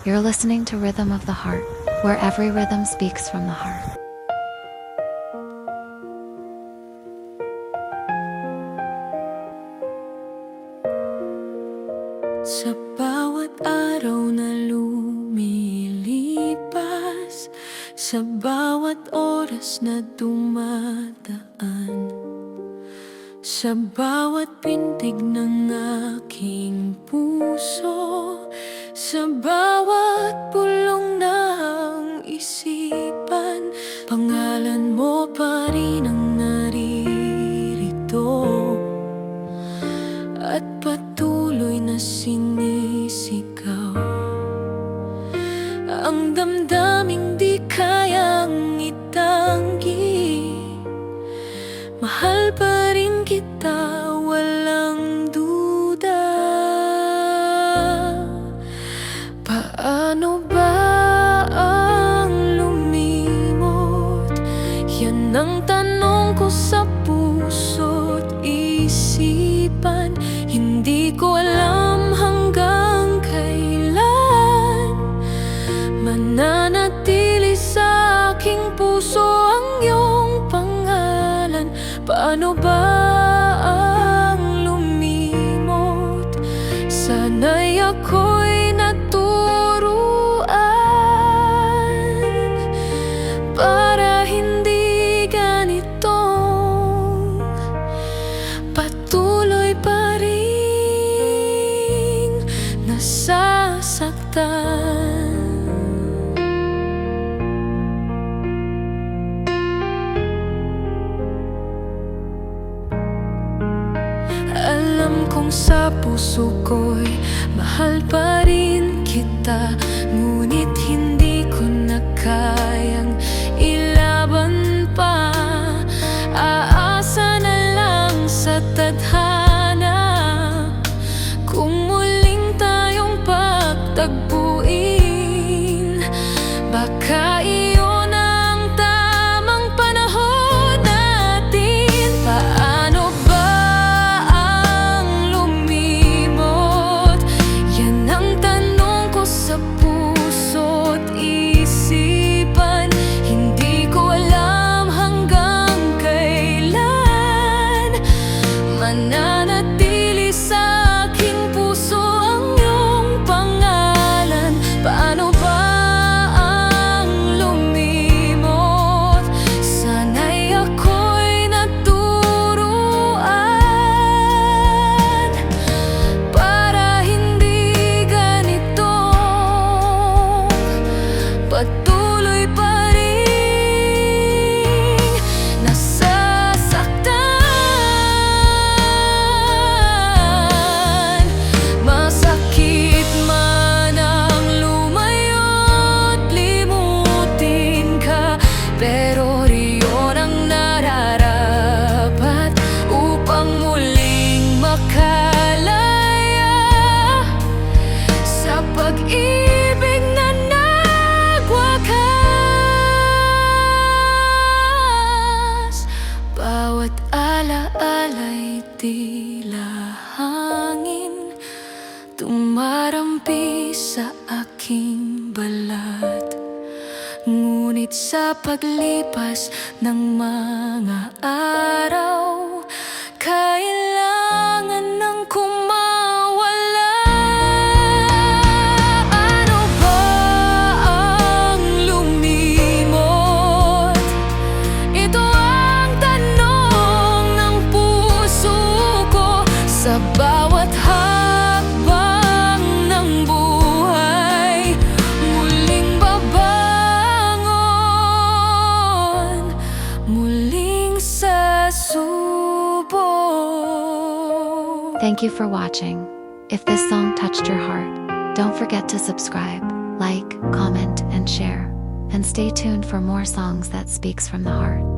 You're listening to Rhythm of the Heart, where every rhythm speaks from the heart. Sa bawat araw na lumilipas Sa bawat oras na dumadaan Sa bawat pintig ng aking puso Sa bawat Pangalan mo pa rin ang naririto. At patuloy na sinisigaw. Ang damdaming di kayang itanggi. Mahal pa rin kita, walang duda. Paano ba isipan Hindi ko alam hanggang kailan. Mananatili sa aking puso ang iyong pangalan. Paano ba ang lumimot? Sana'y ako'y nasasaktan. Alam kong sa puso ko'y mahal pa rin kita Ngunit Pero riyon ang nararapat upang muling makalaya. Sa pag-ibig na nagwakas Bawat alaala'y tila hangin Tumarampi sa aking balat Ngunit sa paglipas ng mga araw Thank you for watching. If this song touched your heart, don't forget to subscribe, like, comment, and share. And stay tuned for more songs that speaks from the heart.